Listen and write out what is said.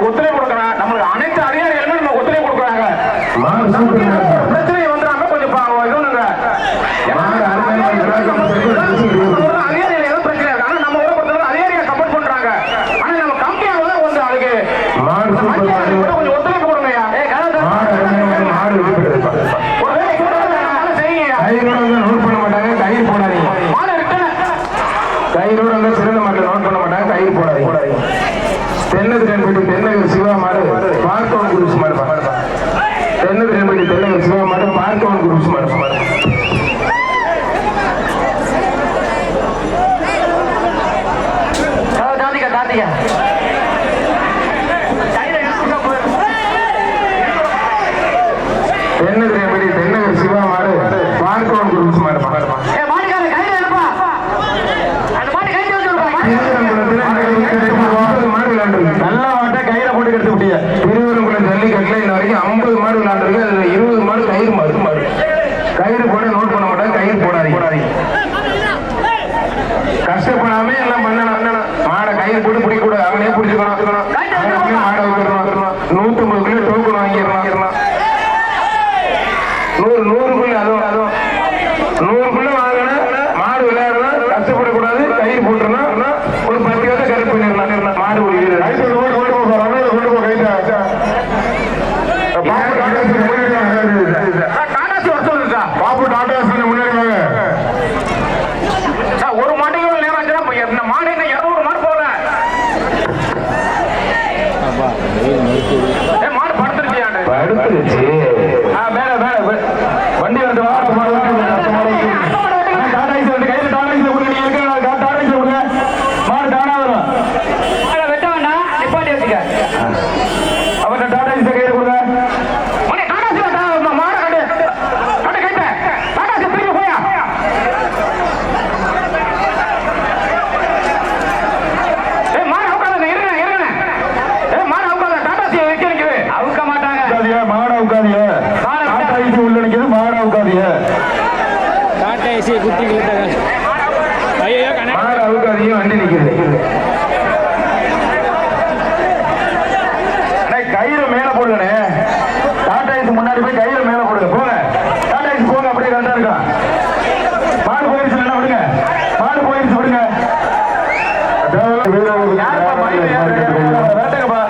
Locutor இருக்கக்கூடிய திருவெருங்குளம் ஜல்லிக்கட்டுல இன்ன வரைக்கும் ஐம்பது மாடு விளையாண்டுருக்கு. அதுல இருபது மாடு கயிறு மாடு மாடு. கயிறு போட நோட் பண்ண மாட்டாங்க கயிறு போடாதீங்க. போடாதீங்க கஷ்டப்படாம எல்லாம் பண்ணணும் மாடை கயிறு போட்டு பிடிக்க கூடாது அவனே பிடிச்சுக்கணும். மாடை நூத்தி ஐம்பது கிலோ டோக்கன் வாங்கிடலாம் நூறு நூறு போயிடுச்சு போங்க அப்படியே கரெக்டா இருக்கும் மாடு போயிடுச்சு என்ன விடுங்க. மாடு போயிடுச்சு விடுங்க. வேட்டங்கப்பா